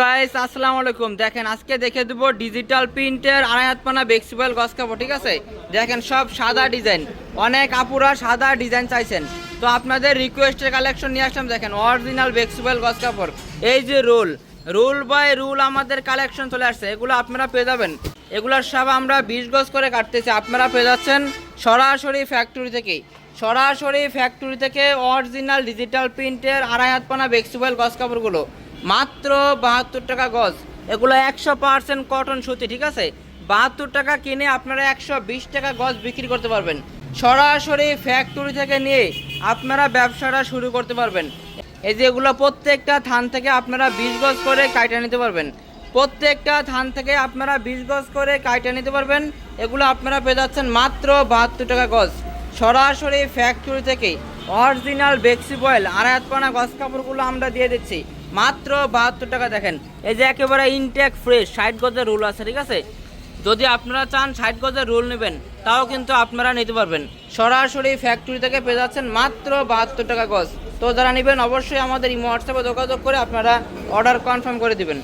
Guys আসসালামু আলাইকুম। দেখেন, আজকে দেখে দেবো ডিজিটাল প্রিন্টের আড়াই হাত পানা বেক্সিবল গস কাপড়, ঠিক আছে? দেখেন, সব সাদা ডিজাইন অনেক আপুরা সাদা ডিজাইন চাইছেন। তো আপনাদের রিকোয়েস্টের কালেকশন নিয়ে আসলাম, দেখেন অরিজিনাল বেক্সিবল গস কাপড়। এই যে রোল, রুল বাই রুল আমাদের কালেকশন চলে আসছে। এগুলো আপনারা পেয়ে যাবেন। এগুলোর সব আমরা বিশ গজ করে কাটতেছি। আপনারা পেয়ে যাচ্ছেন সরাসরি ফ্যাক্টরি থেকেই। সরাসরি ফ্যাক্টরি থেকে অরিজিনাল ডিজিটাল প্রিন্টের আড়াই হাত পানা বেক্সিবল গস কাপড়গুলো। মাত্র বাহাত্তর টাকা গজ। এগুলো একশো পার্সেন্ট কটন সুতি, ঠিক আছে? বাহাত্তর টাকা কিনে আপনারা একশো বিশ টাকা গজ বিক্রি করতে পারবেন। সরাসরি ফ্যাক্টরি থেকে নিয়ে আপনারা ব্যবসাটা শুরু করতে পারবেন। এই যে এগুলো প্রত্যেকটা থান থেকে আপনারা বিশ গজ করে কাইটা নিতে পারবেন। প্রত্যেকটা থান থেকে আপনারা বিশ গজ করে কাইটা নিতে পারবেন। এগুলো আপনারা পেয়ে যাচ্ছেন মাত্র বাহাত্তর টাকা গজ। সরাসরি ফ্যাক্টরি থেকে অরিজিনাল বেক্সি বয়েল আড়াই হাত পানা গজ কাপড়গুলো আমরা দিয়ে দিচ্ছি। মাত্র বাহাত্তর টাকা দেখেন। এই যে একেবারে ইনটেক ফ্রেশ ষাট গজের রুল আছে, ঠিক আছে? যদি আপনারা চান ষাট গজের রোল নেবেন, তাও কিন্তু আপনারা নিতে পারবেন। সরাসরি ফ্যাক্টরি থেকে পেয়ে যাচ্ছেন মাত্র বাহাত্তর টাকা গজ। তো যারা নেবেন, অবশ্যই আমাদের এই হোয়াটসঅ্যাপে যোগাযোগ করে আপনারা অর্ডার কনফার্ম করে দিবেন।